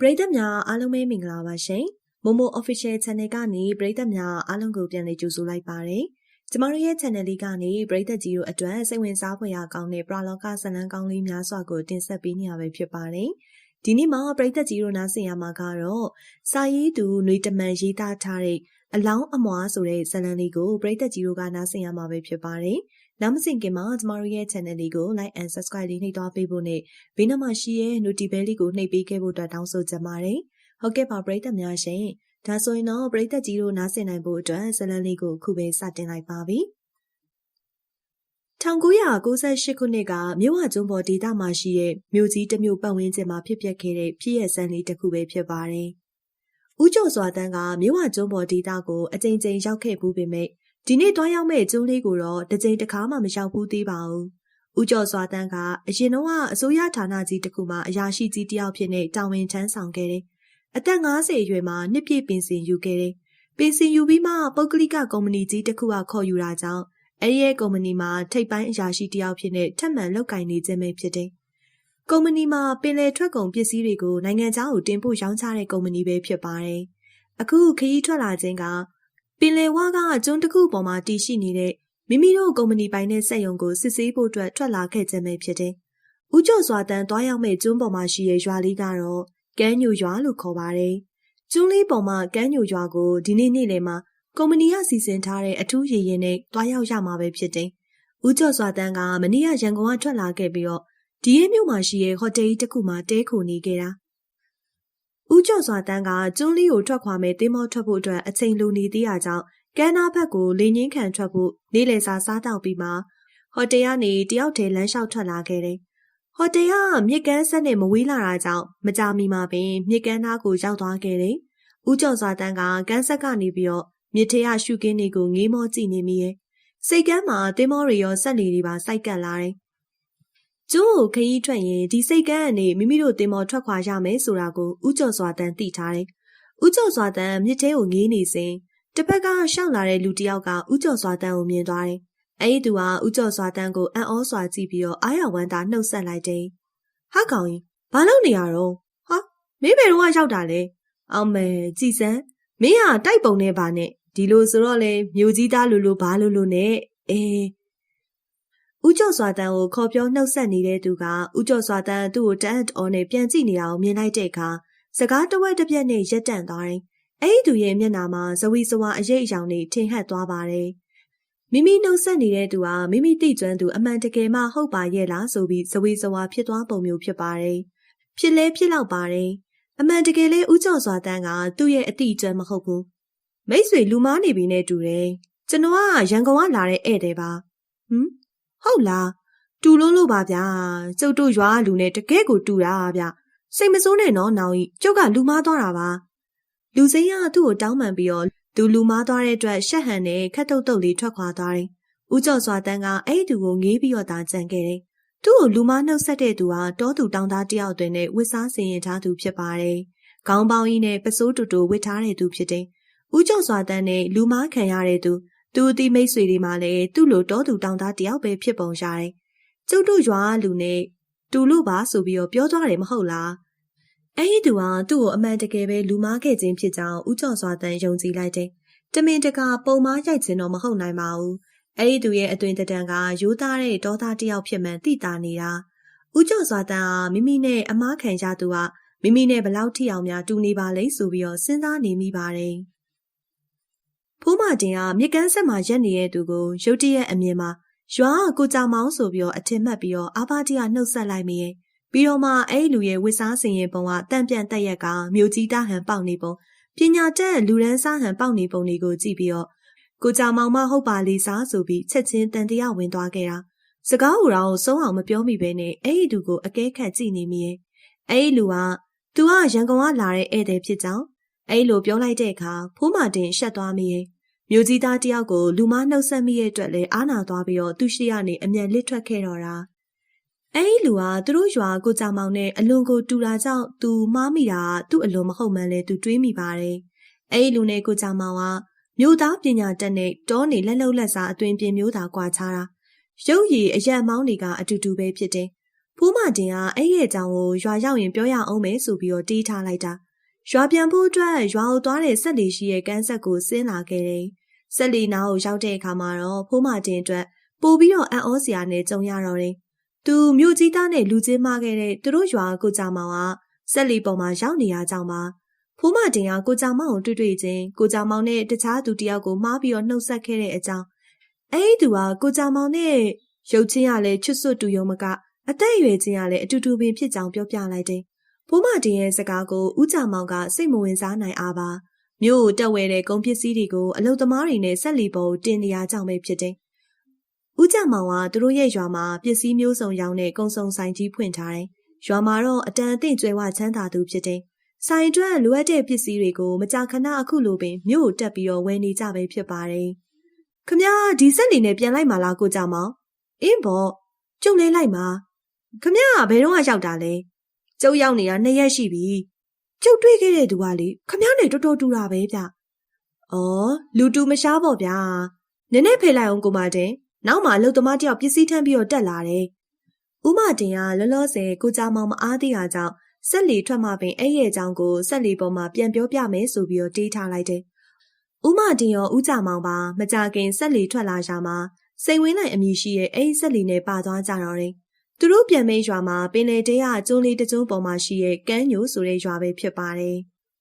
ပရိသတ်များအားလုံးပဲမင်္ဂလာပါရှင်။ Momo Official Channel ကနေပရိသတ်များအားလုံးကိုပြန်လည်ကြိုဆိုလိုက်ပါတယ်။ကျမတို့ရဲ့ channel လေးကနေပရိသတ်ကြီးတို့အတွက်စိတ်ဝင်စားဖွယ်ရာကောင်းတဲ့ပရလောကဇာတ်လမ်းကောင်းလေးများစွာကိုတင်ဆက်ပေးနေရပဲဖြစ်ပါတယ်။ဒီနေ့မှာပရိသတ်ကြီးတို့နားဆင်ရမှာကတော့စာရေးသူຫນွေတမန်ရေးသားထားတဲ့အလောင်းအမွားဆိုတဲ့ဇာတ်လမ်းလေးကိုပရိသတ်ကြီးတို့ကနားဆင်ရမှာပဲဖြစ်ပါတယ်။ နောက်မစင်ခင်မှာကျမတို့ရဲ့ channel လေးကို like and subscribe လေးနှိပ်သွားပေးဖို့နဲ့ဘေးနားမှာရှိရဲ့ notification လေးကိုနှိပ်ပေးခဲ့ဖို့အတွက်တောင်းဆိုချင်ပါတယ်။ဟုတ်ကဲ့ပါပရိသတ်များရှင်။ဒါဆိုရင်တော့ပရိသတ်ကြီးတို့နားဆင်နိုင်ဖို့အတွက်ဇာတ်လမ်းလေးကိုခုပဲစတင်လိုက်ပါပြီ။1998ခုနှစ်ကမြို့ဝကျွန်းပေါ်ဒေသမှာရှိတဲ့မြို့ကြီးတစ်မြို့ပတ်ဝန်းကျင်မှာဖြစ်ပျက်ခဲ့တဲ့ဖြစ်ရဆန်းလေးတစ်ခုပဲဖြစ်ပါတယ်။ဦးကျော်စွာတန်းကမြို့ဝကျွန်းပေါ်ဒေသကိုအကြိမ်ကြိမ်ရောက်ခဲ့မှုပေမဲ့ ဒီနေ့တွားရောက်မဲ့ကျွန်းလေးကိုတော့တစ်ကြိမ်တစ်ခါမှမရောက်ဘူးသေးပါဘူး။ဦးကျော်စွာတန်းကအရင်တော့အစိုးရဌာနကြီးတစ်ခုမှအရာရှိကြီးတယောက်ဖြစ်နေတာဝန်ထမ်းဆောင်ခဲ့တယ်။အသက်50အရွယ်မှာနှစ်ပြည့်ပင်စင်ယူခဲ့တယ်။ပင်စင်ယူပြီးမှပုဂ္ဂလိကကုမ္ပဏီကြီးတစ်ခုကခေါ်ယူတာကြောင့်အဲဒီရဲ့ကုမ္ပဏီမှာထိပ်ပိုင်းအရာရှိတယောက်ဖြစ်နေထပ်မံလုပ်ကင်နေခြင်းပဲဖြစ်တယ်။ကုမ္ပဏီမှာပင်လယ်ထွက်ကုန်ပစ္စည်းတွေကိုနိုင်ငံခြားကိုတင်ပို့ရောင်းချတဲ့ကုမ္ပဏီပဲဖြစ်ပါတယ်။အခုခရီးထွက်လာခြင်းက ပင်လယ်ဝါကကျွန်းတစ်ခုပေါ်မှာတည်ရှိနေတဲ့မိမိတို့ကုမ္ပဏီပိုင်တဲ့စက်ရုံကိုစစ်ဆေးဖို့အတွက်ထွက်လာခဲ့ခြင်းပဲဖြစ်တယ်။ဦးကျော်စွာတန်သွားရောက်မဲ့ကျွန်းပေါ်မှာရှိတဲ့ရွာလေးကတော့ကမ်းညိုရွာလို့ခေါ်ပါတယ်။ကျွန်းလေးပေါ်မှာကမ်းညိုရွာကိုဒီနေ့နေ့လယ်မှာကုမ္ပဏီကစီစဉ်ထားတဲ့အထူးရည်ရင်နဲ့သွားရောက်ရမှာပဲဖြစ်တယ်။ဦးကျော်စွာတန်ကမနေ့ကရန်ကုန်ကထွက်လာခဲ့ပြီးတော့ဒီရဲမြို့မှာရှိတဲ့ဟိုတယ်ကြီးတစ်ခုမှာတဲခိုနေခဲ့တာ။ ဦးကျော်စွာတန်းကကျွန်းလေးကိုထွက်ခွာမဲ့တင်းမောထွက်ဖို့အတွက်အချိန်လိုနေသေးတာကြောင့်ကမ်းနားဘက်ကိုလေငင်းခံထွက်ဖို့နေလေစာစားတောက်ပြီးမှဟိုတယ်ကနေတယောက်တည်းလမ်းလျှောက်ထွက်လာခဲ့တယ်။ဟိုတယ်ကမြစ်ကမ်းဆက်နဲ့မဝေးလာတာကြောင့်မကြမီမှာပင်မြစ်ကမ်းနားကိုရောက်သွားခဲ့တယ်။ဦးကျော်စွာတန်းကကမ်းဆက်ကနေပြီးတော့မြစ်ထဲကရှုကင်းတွေကိုငေးမောကြည့်နေမိရဲ့။စိတ်ကမ်းမှာတင်းမောတွေရောဆက်လီတွေပါစိုက်ကပ်လာတယ်။ ကျွန်းကိုခရီးထွက်ရင်ဒီစိတ်ကန်းကနေမိမိတို့တင်မောထွက်ခွာရမယ်ဆိုတာကိုဥကျော်စွာတန်သိထားတယ်။ဥကျော်စွာတန်မြစ်ထဲကိုငေးနေစဉ်တစ်ဖက်ကရှောက်လာတဲ့လူတစ်ယောက်ကဥကျော်စွာတန်ကိုမြင်သွားတယ်။အဲဒီသူကဥကျော်စွာတန်ကိုအံ့ဩစွာကြည့်ပြီးတော့အာရဝမ်းသာနှုတ်ဆက်လိုက်တယ်။ဟာကောင်ကြီးဘာလုပ်နေရတော့ဟာမင်းဘယ်တော့ရောက်တာလဲ။အောင်မယ်ကြည်စမ်းမင်းဟာတိုက်ပုံနဲ့ပါနဲ့ဒီလိုဆိုတော့လေမြို့ကြီးသားလူလူဘာလူလူနဲ့အေး ဦးကျော်စွာတန်ကိုခေါ်ပြောနှုတ်ဆက်နေတဲ့သူကဦးကျော်စွာတန်သူ့ကိုတန်းတော်နဲ့ပြန်ကြည့်နေတာကိုမြင်လိုက်တဲ့အခါစကားတဝက်တစ်ပြက်နဲ့ရက်တန့်သွားတယ်။အဲ့ဒီသူရဲ့မျက်နှာမှာဇဝီဇဝါအရေးအယောင်တွေထင်ဟပ်သွားပါတယ်။မိမိနှုတ်ဆက်နေတဲ့သူဟာမိမိသိကျွမ်းသူအမှန်တကယ်မှဟုတ်ပါရဲ့လားဆိုပြီးဇဝီဇဝါဖြစ်သွားပုံမျိုးဖြစ်ပါတယ်။ဖြစ်လဲဖြစ်လောက်ပါတယ်။အမှန်တကယ်လဲဦးကျော်စွာတန်ကသူ့ရဲ့အတိအကျမဟုတ်ဘူး။မိတ်ဆွေလူမားနေပြီနဲ့တူတယ်။ကျွန်တော်ကရန်ကုန်ကလာတဲ့ဧည့်သည်ပါ။ဟမ် ဟုတ်လားတူလို့လို့ပါဗျာကျုပ်တို့ရွာလူနဲ့တကယ်ကိုတူတာဗျစိတ်မစိုးနဲ့နော်နောင်ကြီးကျုပ်ကလူမားသွားတာပါလူစိမ်းကသူ့ကိုတောင်းပန်ပြီးတော့သူလူမားသွားတဲ့အတွက်ရှက်ဟန်နဲ့ခက်တုတ်တုတ်လေးထွက်ခွာသွားတယ်ဦးကျော်စွာတန်းကအဲ့ဒီသူကိုငေးပြီးတော့တာကြံခဲ့တယ်သူ့ကိုလူမားနှုတ်ဆက်တဲ့သူဟာတောသူတောင်သားတယောက်တွင်နဲ့ဝစ်စားစင်ရင်ထားသူဖြစ်ပါတယ်ခေါင်းပေါင်းကြီးနဲ့ပစိုးတူတူဝစ်ထားတဲ့သူဖြစ်တယ်ဦးကျော်စွာတန်းနဲ့လူမားခံရတဲ့သူ သူအသီးမိတ်ဆွေတွေမှလည်းသူ့လိုတောသူတောင်သားတယောက်ပဲဖြစ်ပုံရတယ်။ကျုပ်တို့ရွာလူနဲ့တူလို့ပါဆိုပြီးတော့ပြောသွားတယ်မဟုတ်လား။အဲဒီသူကသူ့ကိုအမှန်တကယ်ပဲလူမားခဲ့ခြင်းဖြစ်ကြောင်းဥကျော်စွာတန်ယုံကြည်လိုက်တယ်။တမင်တကာပုံမားရိုက်ခြင်းတော့မဟုတ်နိုင်ပါဘူး။အဲဒီသူရဲ့အသွင်တံကရိုးသားတဲ့တောသားတယောက်ဖြစ်မှန်သိတာနေတာ။ဥကျော်စွာတန်ဟာမိမိနဲ့အမားခံကြသူကမိမိနဲ့ဘလောက်ထိအောင်များတူနေပါလိမ့်ဆိုပြီးတော့စဉ်းစားနေမိပါတယ်။ ဖိုးမတင်ကမြစ်ကမ်းဆက်မှာရက်နေတဲ့သူကိုရုတ်တရက်အမြင်မှာရွာကကိုကြောင်မောင်းဆိုပြီးတော့အထင်မှတ်ပြီးတော့အာဘာတီကနှုတ်ဆက်လိုက်မိရဲ့ပြီးတော့မှအဲ့လူရဲ့ဝစ်စားစင်ရင်ပုံကတန့်ပြန့်တက်ရက်ကမြို့ကြီးတဟန်ပေါက်နေပုံပညာတတ်လူရန်စားဟန်ပေါက်နေပုံတွေကိုကြည့်ပြီးတော့ကိုကြောင်မောင်မဟုတ်ပါလေစားဆိုပြီးချက်ချင်းတန်တရားဝင်သွားခဲ့တာစကားဟူတော်ကိုဆုံးအောင်မပြောမိဘဲနဲ့အဲ့ဒီသူကိုအကဲခတ်ကြည့်နေမိရဲ့အဲ့ဒီလူကသူကရန်ကုန်ကလာတဲ့ဧည့်သည်ဖြစ်ကြောင်း အဲ့လိုပြောလိုက်တဲ့အခါဖိုးမာတင်ရှက်သွားမိရဲ့မြို့ကြီးသားတယောက်ကိုလူမနှုတ်ဆက်မိရဲ့အတွက်လည်းအားနာသွားပြီးတော့သူရှိရနေအမြန်လစ်ထွက်ခဲ့တော့တာအဲ့ဒီလူကသူတို့ရွာကိုကြောင်မောင်နဲ့အလွန်ကိုတူတာကြောင့်သူမှားမိတာသူ့အလွန်မဟုတ်မှန်းလဲသူတွေးမိပါတယ်အဲ့ဒီလူနဲ့ကိုကြောင်မောင်ကမြို့သားပညာတတ်နဲ့တောနေလက်လုံလက်စားအသွင်ပြင်မျိုးသားကွာခြားတာရုပ်ရည်အရက်မောင်းတွေကအတူတူပဲဖြစ်တယ်ဖိုးမတင်ကအဲ့ရဲ့အကြောင်းကိုရွာရောက်ရင်ပြောရအောင်မယ်ဆိုပြီးတော့တီးထားလိုက်တာ ရွာပြန်ဖို့အတွက်ရွာကိုသွားတဲ့ဆက်လီရှိရဲ့ကန်းဆက်ကိုဆင်းလာခဲ့တယ်ဆက်လီနားကိုရောက်တဲ့အခါမှာတော့ဖိုးမတင်အတွက်ပို့ပြီးတော့အံ့ဩစရာနဲ့ကြုံရတော့တယ်သူမြို့ကြီးသားနဲ့လူချင်းမခဲ့တဲ့သူတို့ရွာကိုကြောင်မောင်ကဆက်လီပေါ်မှာရောက်နေရကြောင်းပါဖိုးမတင်ကကိုကြောင်မောင်ကိုတွေ့တွေ့ချင်းကိုကြောင်မောင်နဲ့တခြားသူတယောက်ကိုမှားပြီးတော့နှုတ်ဆက်ခဲ့တဲ့အကြောင်းအဲ့ဒီသူကကိုကြောင်မောင်နဲ့ရုပ်ချင်းရလဲချွတ်ဆွတ်တူယုံမကအသက်အရွယ်ချင်းရလဲအတူတူပင်ဖြစ်ကြောင်းပြောပြလိုက်တယ်။ ဖိုးမတင်ရဲ့စကားကိုဦးကြောင်မောင်ကစိတ်မဝင်စားနိုင်အားပါ။မြို့ကိုတက်ဝဲတဲ့ကုန်ပစ္စည်းတွေကိုအလုသမားတွေနဲ့ဆက်လီပေါ်တင်နေရကြောင်းပဲဖြစ်တယ်။ဦးကြောင်မောင်ကသူတို့ရဲ့ရွာမှာပစ္စည်းမျိုးစုံရောင်းတဲ့ကုံစုံဆိုင်ကြီးဖွင့်ထားတယ်။ရွာမှာတော့အတန်အသင့်ကျွဲဝချမ်းသာသူဖြစ်တယ်။ဆိုင်အတွက်လိုအပ်တဲ့ပစ္စည်းတွေကိုမကြာခဏအခုလိုပင်မြို့ကိုတက်ပြီးတော့ဝယ်နေကြပဲဖြစ်ပါတယ်။ခမဒီဆက်လီနဲ့ပြန်လိုက်ပါလားကိုကြောင်မောင်။အင်းဘောကျုံလဲလိုက်ပါခမရဘယ်တော့မှရောက်တာလဲ ကျုပ်ရောက်နေတာနှစ်ရက်ရှိပြီကျုပ်တွေ့ခဲ့တဲ့သူကလေခမရနဲ့တော်တော်တူတာပဲဗျ။အော်လူတူမရှားပေါ့ဗျာ။နည်းနည်းဖေးလိုက်အောင်ကိုမတင်နောက်မှလုံသမားတယောက်ပစ္စည်းထမ်းပြီးတော့တက်လာတယ်။ဦးမတင်ကလောလောဆယ်ကိုကြမောင်မအားသေးတာကြောင့်ဆက်လီထွက်မှပင်အဲ့ရဲ့အကြောင်းကိုဆက်လီပေါ်မှာပြန်ပြောပြမယ်ဆိုပြီးတော့တေးထားလိုက်တယ်။ဦးမတင်ရောဦးကြမောင်ပါမကြခင်ဆက်လီထွက်လာရှာမှာစိန်ဝင်းနိုင်အမည်ရှိရဲ့အဲ့ဆက်လီနဲ့ပါသွားကြတော့တယ်။ သူတို့ပြန်မဲရွာမှာပင်လယ်တဲကကျုံးလေးတကျုံးပေါ်မှာရှိရဲ့ကမ်းညိုဆိုတဲ့ရွာပဲဖြစ်ပါတယ်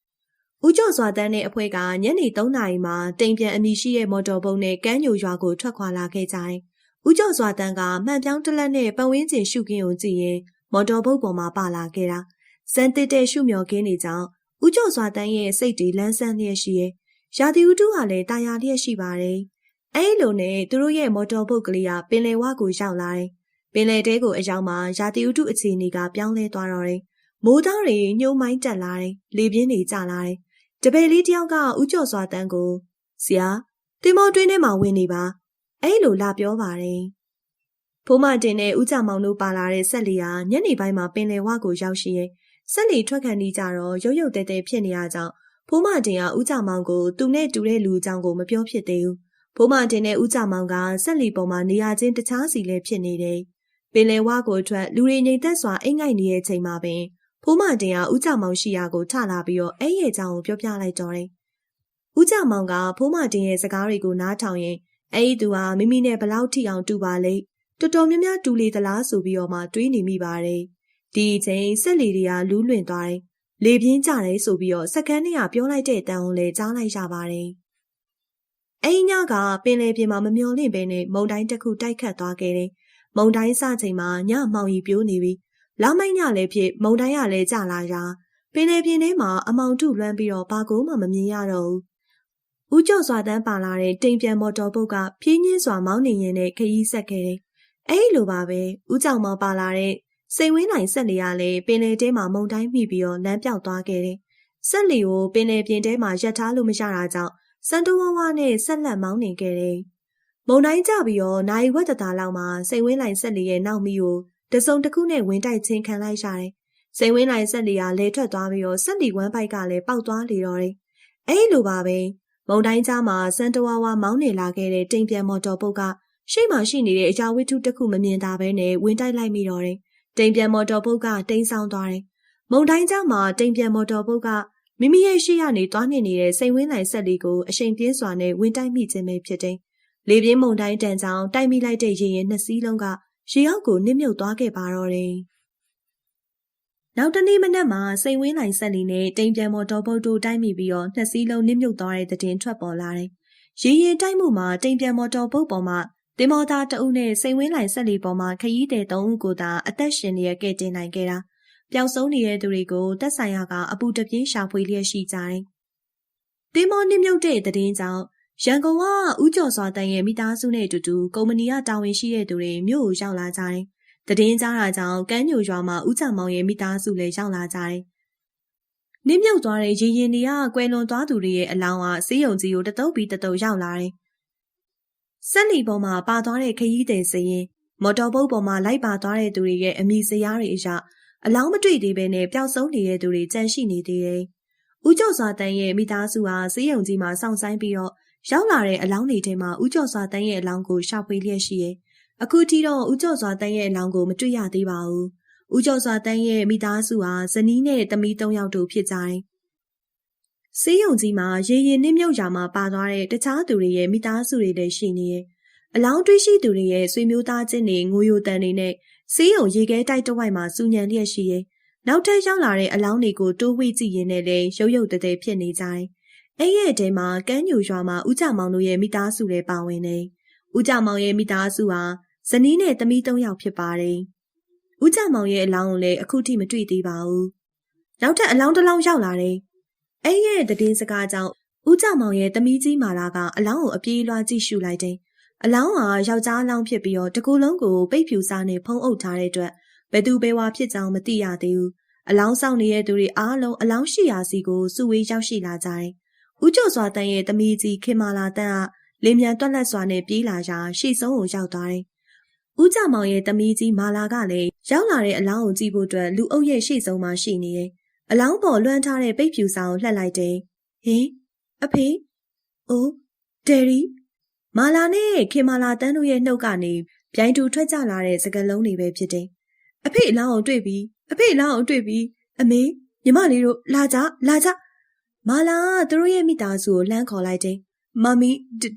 ။ဦးကျော်စွာတန်းနဲ့အဖွဲကညနေ3နာရီမှာတိမ်ပြန်အမည်ရှိရဲ့မော်တော်ဘုတ်နဲ့ကမ်းညိုရွာကိုထွက်ခွာလာခဲ့ကြတယ်။ဦးကျော်စွာတန်းကမှန်ပြောင်းတလက်နဲ့ပဝင်းကျင်ရှုခင်းကိုကြည့်ရင်မော်တော်ဘုတ်ပေါ်မှာပါလာခဲ့တာ။စံတစ်တဲ့ရှုမျောခင်းနေကြောင်းဦးကျော်စွာတန်းရဲ့စိတ်တွေလန်းဆန်းလျက်ရှိရဲ့။ရာသီဥတုကလည်းတာယာလျက်ရှိပါတယ်။အဲ့လိုနဲ့သူတို့ရဲ့မော်တော်ဘုတ်ကလေးကပင်လယ်ဝကိုရောက်လာတယ်။ပ င်လယ်တဲကိုအရောက်မှာရာသီဥတုအခြေအနေကပြောင်းလဲသွားတော့တယ်။မိုးသားတွေညှိုးမိုင်းတက်လာတယ်။လေပြင်းတွေကျလာတယ်။တပည့်လေးတယောက်ကဥကျော်စွာတန်းကိုဆရာတင်မောတွင်းထဲမှာဝင်နေပါ။အဲ့လိုလာပြောပါတယ်။ဖိုးမတင်နဲ့ဥကြမောင်တို့ပါလာတဲ့ဆက်လီဟာညနေပိုင်းမှာပင်လယ်ဝကိုရောက်ရှိရဲ့ဆက်လီထွက်ခံနေကြတော့ရုပ်ရုပ်တဲတဲဖြစ်နေရကြောင်းဖိုးမတင်ကဥကြမောင်ကိုသူနဲ့တူတဲ့လူအကြောင်းကိုမပြောဖြစ်သေးဘူး။ဖိုးမတင်နဲ့ဥကြမောင်ကဆက်လီပေါ်မှာနေရာချင်းတခြားစီလည်းဖြစ်နေတယ်။ပ င်လယ်ဝကိုထွက်လူတွေငိမ်သက်စွာအိမ်ငိုက်နေတဲ့ချိန်မှာပင်ဖိုးမတင်ကဥကြမောင်ရှိရာကိုထလာပြီးတော့အဲ့ရဲ့အကြောင်းကိုပြောပြလိုက်တော့တယ်။ဥကြမောင်ကဖိုးမတင်ရဲ့စကားတွေကိုနားထောင်ရင်အဲ့ဒီသူဟာမိမိနဲ့ဘလောက်ထိအောင်တူပါလိမ့်တော်တော်များများတူလေသလားဆိုပြီးတော့မှတွေးနေမိပါတယ်။ဒီအချိန်ဆက်လီတွေကလူးလွင်သွားတယ်။လေပြင်းကြတယ်ဆိုပြီးတော့စကန်းနဲ့ကပြောလိုက်တဲ့အတန်ကိုလည်းကြားလိုက်ရပါတယ်။အဲ့ညကပင်လယ်ပြင်မှာမမျော်လင့်ပဲနဲ့မုန်တိုင်းတစ်ခုတိုက်ခတ်သွားခဲ့တယ်။ မုန်တိုင်းစချိန်မှာညမောင်ရီပြိုးနေပြီ။လာမိုက်ညလည်းဖြစ်မုန်တိုင်းကလည်းကြလာရာပင်လယ်ပြင်ထဲမှာအမောင်ထုလွှမ်းပြီးတော့ဘာကိုမှမမြင်ရတော့ဘူး။ဦးကျော်စွာတန်းပါလာတဲ့တိမ်ပြန်မော်တော်ဘုတ်ကဖြင်းညင်းစွာမောင်းနေရင်နဲ့ခရီးဆက်ခဲ့တယ်။အဲ့လိုပါပဲဦးကြောင်မောင်ပါလာတဲ့စိန်ဝင်းနိုင်ဆက်လီကလည်းပင်လယ်ထဲမှာမုန်တိုင်းမိပြီးတော့လမ်းပြောက်သွားခဲ့တယ်။ဆက်လီကိုပင်လယ်ပြင်ထဲမှာရပ်ထားလို့မရတာကြောင့်စန်တဝဝနဲ့ဆက်လက်မောင်းနေခဲ့တယ်။ မုန်တိုင်းကြပြီးတော့နိုင်ဝက်တတာလောက်မှာစိန်ဝင်းနိုင်ဆက်လီရဲ့နောက်မီကိုတစုံတစ်ခုနဲ့ဝင်တိုက်ချင်းခံလိုက်ရတယ်။စိန်ဝင်းနိုင်ဆက်လီကလဲထွက်သွားပြီးတော့ဆက်လီဝမ်းပိုက်ကလည်းပေါက်သွားလေတော့တယ်။အဲ့လိုပါပဲ။မုန်တိုင်းကြားမှာစန်တဝဝမောင်းနေလာခဲ့တဲ့တိမ်ပြန်မော်တော်ပုတ်ကရှေ့မှာရှိနေတဲ့အရာဝတ္ထုတစ်ခုမမြင်တာပဲနဲ့ဝင်တိုက်လိုက်မိတော့တယ်။တိမ်ပြန်မော်တော်ပုတ်ကတိမ်ဆောင်သွားတယ်။မုန်တိုင်းကြားမှာတိမ်ပြန်မော်တော်ပုတ်ကမိမိရဲ့ရှေ့ကနေတွားနေနေတဲ့စိန်ဝင်းနိုင်ဆက်လေးကိုအချိန်ပြင်းစွာနဲ့ဝင်တိုက်မိခြင်းပဲဖြစ်တယ်။ လေပြင်းမုန်တိုင်းတန်ကြောင်တိုက်မိလိုက်တဲ့ရေရင်နှစ်စီးလုံးကရေအောက်ကိုနစ်မြုပ်သွားခဲ့ပါတော့တယ်။နောက်တနေ့မနက်မှာစိန်ဝင်းနိုင်ဆက်လီနဲ့တိမ်ပြန်မော်တော်ဘုတ်တို့တိုက်မိပြီးတော့နှစ်စီးလုံးနစ်မြုပ်သွားတဲ့တဲ့တင်ထွက်ပေါ်လာတယ်။ရေရင်တိုက်မှုမှာတိမ်ပြန်မော်တော်ဘုတ်ပေါ်မှာတင်မော်သားတအုပ်နဲ့စိန်ဝင်းလိုက်ဆက်လီပေါ်မှာခရီးသည်သုံးဦးကိုသာအသက်ရှင်နေရခဲ့တင်နိုင်ခဲ့တာ။ပျောက်ဆုံးနေတဲ့သူတွေကိုတက်ဆိုင်ရကအပူတပြင်းရှာဖွေလျက်ရှိကြတယ်။တင်မော်နစ်မြုပ်တဲ့တဲ့တင်ကြောင့် ရန်ကုန်ကဦးကျော်စွာတန်ရဲ့မိသားစုနဲ့အတူတူကုမ္ပဏီကတာဝန်ရှိတဲ့သူတွေမြို့ကိုရောက်လာကြတယ်။တည်င်းကြားတာကြောင့်ကမ်းညိုရွာမှာဦးချံမောင်ရဲ့မိသားစုလည်းရောက်လာကြတယ်။နစ်မြုပ်သွားတဲ့ရေရင်တွေကကွယ်လွန်သွားသူတွေရဲ့အလောင်းကစေးရုံကြီးကိုတတုပ်ပြီးတတုပ်ရောက်လာတယ်။ဆက်လီပေါ်မှာပါသွားတဲ့ခရီးသည်စရင်မော်တော်ဘုတ်ပေါ်မှာလိုက်ပါသွားတဲ့သူတွေရဲ့အမိစရားတွေအရအလောင်းမတွေ့သေးဘဲနဲ့ပျောက်ဆုံးနေတဲ့သူတွေကြန့်ရှိနေသေးတယ်။ဦးကျော်စွာတန်ရဲ့မိသားစုဟာစေးရုံကြီးမှာစောင့်ဆိုင်ပြီးတော့ ရောက်လာတဲ့အလောင်းတွေထဲမှာဦးကျော်စွာတန်းရဲ့အလောင်းကိုရှာဖွေလျက်ရှိရဲ့အခုထိတော့ဦးကျော်စွာတန်းရဲ့အလောင်းကိုမတွေ့ရသေးပါဘူး။ဦးကျော်စွာတန်းရဲ့မိသားစုဟာဇနီးနဲ့သမီး၃ယောက်တို့ဖြစ်ကြတယ်။စေးရုံကြီးမှာရေရင်နှိမ့်မြုပ်ရာမှာပါသွားတဲ့တခြားသူတွေရဲ့မိသားစုတွေလည်းရှိနေရဲ့။အလောင်းတွေးရှိသူတွေရဲ့ဆွေမျိုးသားချင်းတွေငိုယိုတန်တွေနဲ့စေးရုံရေခဲတိုက်တစ်ဝိုက်မှာစူညံလျက်ရှိရဲ့။နောက်ထပ်ရောက်လာတဲ့အလောင်းတွေကိုတိုးဝှေ့ကြည့်ရင်းနဲ့လည်းရုပ်ရုပ်တဲတဲဖြစ်နေကြတယ်။ အဲ့ရဲ့တဲမှာကန်းညူရွာမှာဦးကြမောင်တို့ရဲ့မိသားစုလည်းပါဝင်နေ။ဦးကြမောင်ရဲ့မိသားစုဟာဇနီးနဲ့သမီး၃ယောက်ဖြစ်ပါတယ်။ဦးကြမောင်ရဲ့အလောင်းကိုလည်းအခုထိမတွေ့သေးပါဘူး။နောက်ထပ်အလောင်းတစ်လောင်းရောက်လာတယ်။အဲ့ရဲ့တည်င်းစကားကြောင့်ဦးကြမောင်ရဲ့သမီးကြီးမာလာကအလောင်းကိုအပြေးလွှားကြည့်ရှုလိုက်တယ်။အလောင်းဟာယောက်ျားအလောင်းဖြစ်ပြီးတော့တကူလုံးကိုပိတ်ဖြူစားနဲ့ဖုံးအုပ်ထားတဲ့အတွက်ဘယ်သူဘယ်ဝါဖြစ်ကြောင်းမသိရသေးဘူး။အလောင်းဆောင်နေတဲ့သူတွေအားလုံးအလောင်းရှိရာစီကိုစုဝေးရောက်ရှိလာကြတယ်။ ဦးကျော်စွာတန်းရဲ့သမီးကြီးခင်မာလာတန်းကလင်းမြန်တွက်လက်စွာနဲ့ပြေးလာရာရှေ့ဆုံးကိုရောက်သွားတယ်။ဦးကြမောင်ရဲ့သမီးကြီးမာလာကလည်းရောက်လာတဲ့အလောင်းကိုကြည့်ဖို့အတွက်လူအုပ်ရဲ့ရှေ့ဆုံးမှာရှိနေတယ်။အလောင်းပေါ်လွှမ်းထားတဲ့ပိတ်ဖြူစာကိုလှက်လိုက်တယ်။ဟင်အဖေအိုးဒယ်ရီမာလာနဲ့ခင်မာလာတန်းတို့ရဲ့နှုတ်ကနေပြိုင်တူထွက်ကြလာတဲ့စကလုံးတွေပဲဖြစ်တယ်။အဖေအလောင်းကိုတွေ့ပြီးအဖေအလောင်းကိုတွေ့ပြီးအမေညီမလေးတို့လာကြလာကြ မာလာကသူတို့ရဲ့မိသားစုကိုလှမ်းခေါ်လိုက်တယ်။မမီ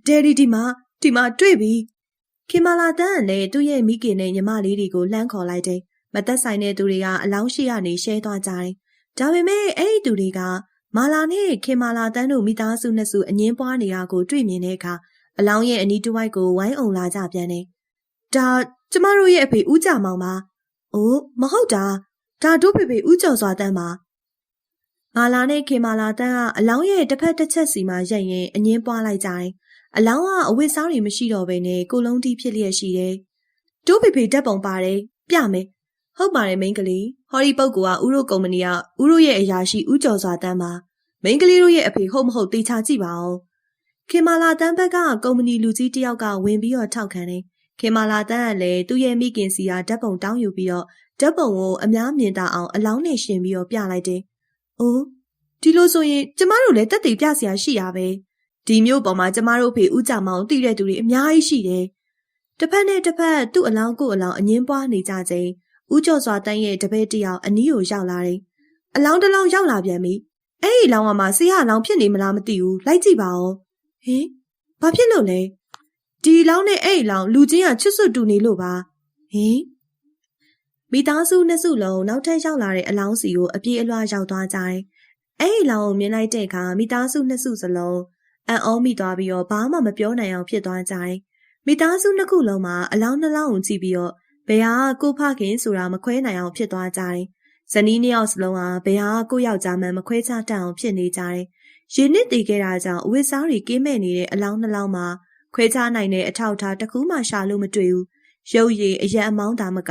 ဒယ်ရီဒီမှာဒီမှာတွေ့ပြီခင်မာလာတန်းကလည်းသူ့ရဲ့မိခင်နဲ့ညီမလေးတွေကိုလှမ်းခေါ်လိုက်တယ်။မသက်ဆိုင်တဲ့သူတွေကအလောင်းရှိကနေရှဲသွားကြတယ်။ဒါပေမဲ့အဲ့ဒီသူတွေကမာလာနဲ့ခင်မာလာတန်းတို့မိသားစုနှစ်စုအငင်းပွားနေတာကိုတွေ့မြင်တဲ့အခါအလောင်းရဲ့အနီးတစ်ဝိုက်ကိုဝိုင်းအောင်လာကြပြန်တယ်။ဒါကျမတို့ရဲ့အဖေဦးကြမောင်ပါ။အိုးမဟုတ်တာ။ဒါတို့ဖေဖေဦးကျော်စွာတန်းပါ။ မာလာနဲ့ခင်မာလာတန်းကအလောင်းရဲ့တစ်ဖက်တစ်ချက်စီမှာရက်ရင်အငင်းပွားလိုက်ကြတယ်။အလောင်းကအဝတ်စားတွေမရှိတော့ဘဲနဲ့ကိုလုံးတီးဖြစ်လျက်ရှိတယ်။တို့ဖေဖေဓာတ်ပုံပါတယ်။ပြမယ်။ဟုတ်ပါတယ်မိန်းကလေး။ဟောဒီပုတ်ကဥရိုကုမ္ပဏီကဥရိုရဲ့အရာရှိဦးကျော်စွာတန်းပါ။မိန်းကလေးတို့ရဲ့အဖေဟုတ်မဟုတ်တေချာကြည့်ပါဦး။ခင်မာလာတန်းဘက်ကကုမ္ပဏီလူကြီးတယောက်ကဝင်ပြီးတော့ထောက်ခံတယ်။ခင်မာလာတန်းကလည်းသူ့ရဲ့မိခင်စီကဓာတ်ပုံတောင်းယူပြီးတော့ဓာတ်ပုံကိုအများမြင်တာအောင်အလောင်းနဲ့ရှင်ပြီးတော့ပြလိုက်တယ်။ အိုးဒီလိုဆိုရင်ကျမတို့လည်းတက်တည်ပြစရာရှိရပဲ။ဒီမျိုးပေါ်မှာကျမတို့ဖေဦးကြမောင်တည်တဲ့သူတွေအများကြီးရှိတယ်။တစ်ဖက်နဲ့တစ်ဖက်သူ့အလောင်းကိုအလောင်းအငင်းပွားနေကြချိန်ဦးကျော်စွာတန်းရဲ့တပည့်တယောက်အနီးကိုရောက်လာတယ်။အလောင်းတစ်လောင်းရောက်လာပြန်ပြီ။အဲ့ဒီလောင်းကမှဆေးရလောင်းဖြစ်နေမလားမသိဘူး။လိုက်ကြည့်ပါဦး။ဟင်ဘာဖြစ်လို့လဲ။ဒီလောင်းနဲ့အဲ့ဒီလောင်းလူချင်းကချွတ်ဆွတ်တူနေလို့ပါ။ဟင် မိသားစုနှစ်စုလုံးနောက်ထပ်ရောက်လာတဲ့အလောင်းစီကိုအပြေးအလွှားရောက်သွားကြတယ်။အဲ့ဒီလောင်းကိုမြင်လိုက်တဲ့အခါမိသားစုနှစ်စုစလုံးအံ့ဩမိသွားပြီးတော့ဘာမှမပြောနိုင်အောင်ဖြစ်သွားကြတယ်။မိသားစုနှစ်ခုလုံးမှာအလောင်းနှလောင်းကိုကြည့်ပြီးတော့ဘယ်ဟာကိုဖခင်ဆိုတာမခွဲနိုင်အောင်ဖြစ်သွားကြတယ်။ဇနီးနှစ်ယောက်စလုံးဟာဘယ်ဟာကိုယောက်ျားမှမခွဲခြားတတ်အောင်ဖြစ်နေကြတယ်။ရေနစ်တည်ခဲ့တာကြောင့်အဝတ်စားတွေကင်းမဲ့နေတဲ့အလောင်းနှလောင်းမှာခွဲခြားနိုင်တဲ့အထောက်အထားတစ်ခုမှရှာလို့မတွေ့ဘူး။ရုပ်ရည်အရန်အမောင်းတာမက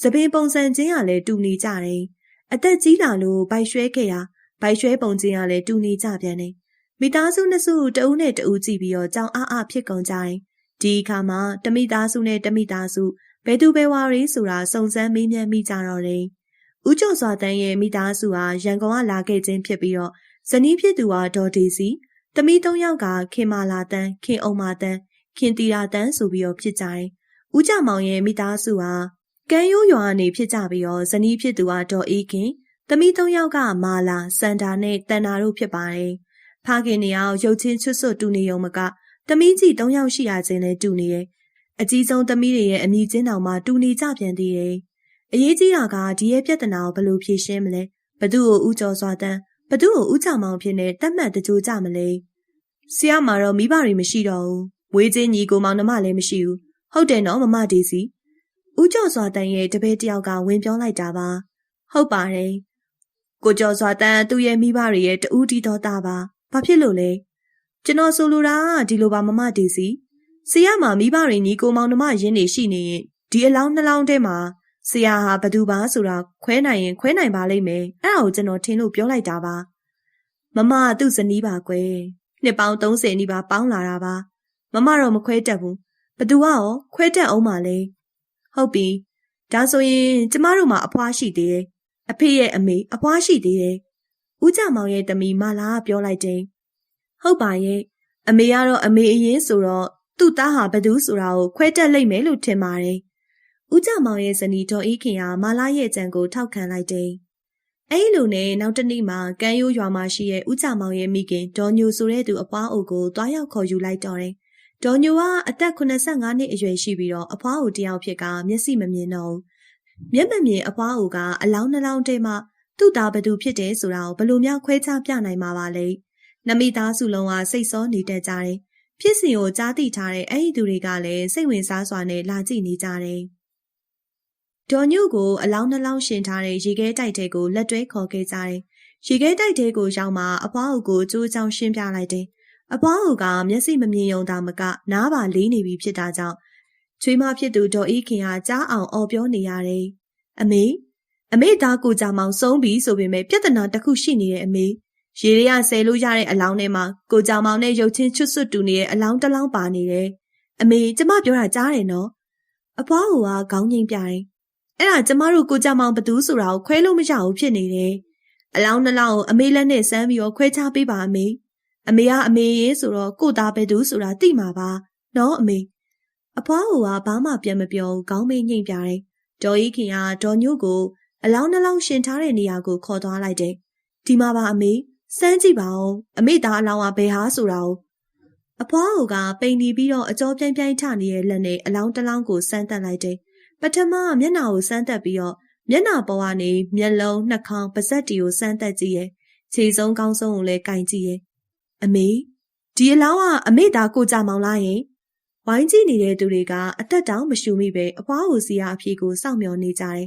စပင်းပုံစံချင်းကလည်းတူနေကြတယ်။အသက်ကြီးလာလို့ဗိုက်ရွှဲခဲ့တာဗိုက်ရွှဲပုံချင်းကလည်းတူနေကြပြန်တယ်။မိသားစုနှစ်စုတဦးနဲ့တဦးကြည့်ပြီးတော့ကြောင်အားအားဖြစ်ကုန်ကြတယ်။ဒီအခါမှာတမိသားစုနဲ့တမိသားစုဘယ်သူဘယ်ဝါရီဆိုတာစုံစမ်းမေးမြန်းမိကြတော့တယ်။ဦးကျော်စွာတန်းရဲ့မိသားစုဟာရန်ကုန်ကလာခဲ့ခြင်းဖြစ်ပြီးတော့ဇနီးဖြစ်သူဟာဒေါ်ဒေစီတမိသုံးယောက်ကခင်မာလာတန်းခင်အောင်မာတန်းခင်တီရာတန်းဆိုပြီးတော့ဖြစ်ကြတယ်။ဦးကြမောင်ရဲ့မိသားစုဟာ ကံရိုးရွာနေဖြစ်ကြပြီးတော့ဇနီးဖြစ်သူဟာဒေါ်အေးခင်သမီးသုံးယောက်ကမာလာစန္ဒာနဲ့တန်နာတို့ဖြစ်ပါတယ်။ဖခင်နေအောင်ရုပ်ချင်းချွတ်ဆွတ်တူနေုံမကသမီးကြီး၃ယောက်ရှိရခြင်းနဲ့တူနေတယ်။အကြီးဆုံးသမီးတွေရဲ့အမိချင်းတောင်မှတူနေကြပြန်သေးတယ်။အရေးကြီးတာကဒီရဲ့ပြဿနာကိုဘယ်လိုဖြေရှင်းမလဲ။ဘသူ့ကိုဥကြော်စွာတန်းဘသူ့ကိုဥချမောင်ဖြစ်နေတတ်မှတ်တကြိုကြမလဲ။ဆရာမတော့မိဘတွေမရှိတော့ဘူး။မွေးချင်းညီကိုမောင်နှမလည်းမရှိဘူး။ဟုတ်တယ်နော်မမဒေစီ။ ဦးကျော်စွာတန်ရဲ့တပည့်တယောက်ကဝင်ပြောလိုက်တာပါဟုတ်ပါတယ်ကိုကျော်စွာတန်သူ့ရဲ့မိဘတွေရဲ့တူးတီတော်သားပါဘာဖြစ်လို့လဲကျွန်တော်ဆိုလိုတာကဒီလိုပါမမဒေစီဆရာမမိဘတွေညီကိုမောင်နှမရင်းနေရှိနေရင်ဒီအလောင်းနှလောင်းထဲမှာဆရာဟာဘသူပါဆိုတာခွဲနိုင်ရင်ခွဲနိုင်ပါလိမ့်မယ်အဲ့ဒါကိုကျွန်တော်ထင်လို့ပြောလိုက်တာပါမမသူ့ဇနီးပါကွယ်နှစ်ပေါင်း30နီးပါပေါင်းလာတာပါမမတော့မခွဲတတ်ဘူးဘသူကရောခွဲတတ်အောင်ပါလေ ဟုတ်ပြီဒါဆိုရင်ကျမတို့မှာအဖွားရှိသေးတယ်အဖေရဲ့အမေအဖွားရှိသေးတယ်ဦးကြမောင်ရဲ့တမီမလာပြောလိုက်တယ်ဟုတ်ပါရဲ့အမေကတော့အမေအရင်ဆိုတော့သူ့သားဟာဘသူဆိုတာကိုခွဲတက်လိုက်မယ်လို့ထင်ပါတယ်ဦးကြမောင်ရဲ့ဇနီးဒေါ်အေးခင်ဟာမာလာရဲ့ကြံကိုထောက်ခံလိုက်တယ်။အဲဒီလိုနဲ့နောက်တစ်နေ့မှာကမ်းရိုးရွာမှာရှိတဲ့ဦးကြမောင်ရဲ့မိခင်ဒေါ်ညိုဆိုတဲ့သူအပွားအိုကိုတွားရောက်ခေါ်ယူလိုက်တော့တယ်။ ဒေါ်ညိုကအသက်85နှစ်အရွယ်ရှိပြီးတော့အဖွားအိုတယောက်ဖြစ်ကမျက်စိမမြင်တော့ဘူး။မျက်မမြင်အဖွားအိုကအလောင်းနှလောင်းတဲမှာသူ့သားဘသူဖြစ်တယ်ဆိုတာကိုဘလို့များခွဲခြားပြနိုင်မှာပါလဲ။နမိသားစုလုံးကစိတ်ဆောနေတတ်ကြတယ်။ဖြစ်စဉ်ကိုကြားသိထားတဲ့အဲ့ဒီသူတွေကလည်းစိတ်ဝင်စားစွာနဲ့လာကြည့်နေကြတယ်။ဒေါ်ညုကိုအလောင်းနှလောင်းရှင်ထားတဲ့ရေခဲတိုက်တဲကိုလက်တွဲခေါ်ခဲ့ကြတယ်။ရေခဲတိုက်တဲကိုရောက်မှအဖွားအုပ်ကိုကြိုးချောင်းရှင်းပြလိုက်တယ်။ အဖွားအုပ်ကမျက်စိမမြင်ုံသာမက နားပါလေးနေပြီဖြစ်တာကြောင့်ချွေးမဖြစ်သူဒေါ်အေးခင်ဟာကြားအောင်အော်ပြောနေရတယ်။အမေအမေသားကိုကြမောင်ဆုံးပြီဆိုပေမဲ့ပြဿနာတစ်ခုရှိနေတဲ့အမေရေရရဆယ်လို့ရတဲ့အလောင်းထဲမှာကိုကြမောင်နဲ့ရုပ်ချင်းချွတ်ဆွတ်တူနေတဲ့အလောင်းတစ်လောင်းပါနေတယ်။အမေကျမပြောတာကြားတယ်နော်။အဖွားကခေါင်းငိမ့်ပြတယ်အဲ့ဒါကျမတို့ကိုကြမောင်ဘသူဆိုတာကိုခွဲလို့မရဘူးဖြစ်နေတယ်။အလောင်းနှလောင်းကိုအမေလက်နဲ့စမ်းပြီးတော့ခွဲခြားပေးပါအမေ။ အမေကအမေရေးဆိုတော့ကိုသားဘသူဆိုတာသိမှာပါ။နော်အမေ။အဖွားကဘာမှပြန်မပြောခေါင်းမေးညိမ့်ပြတယ်။ဒေါ်ကြီးခင်ကဒေါ်ညို့ကိုအလောင်းနှလောင်းရှင်ထားတဲ့နေရာကိုခေါ်သွားလိုက်တယ်။ဒီမှာပါအမေစမ်းကြည့်ပါဦး။အမေသားအလောင်းကဘယ်ဟာဆိုတာကိုအဖွားကပိန်နေပြီးတော့အကြောပြိုင်ပြိုင်ထနေတဲ့လက်နဲ့အလောင်းတစ်လောင်းကိုစမ်းတက်လိုက်တယ်ပထမမျက်နှာကိုစမ်းသက်ပြီးတော့မျက်နှာပေါ်ကနေမျက်လုံးနှာခေါင်းပါးစပ်တီကိုစမ်းသက်ကြည့်ရဲ့ခြေဆုံးကောင်းဆုံးကိုလည်းကင်ကြည့်ရဲ့ အမေဒီအလောင်းကအမေသားကိုကြမောင်လားယင်ဝိုင်းကြည့်နေတဲ့သူတွေကအသက်တောင်မရှူမိပဲအဖွားဟိုစီကအဖြေကိုစောင့်မျှော်နေကြတယ်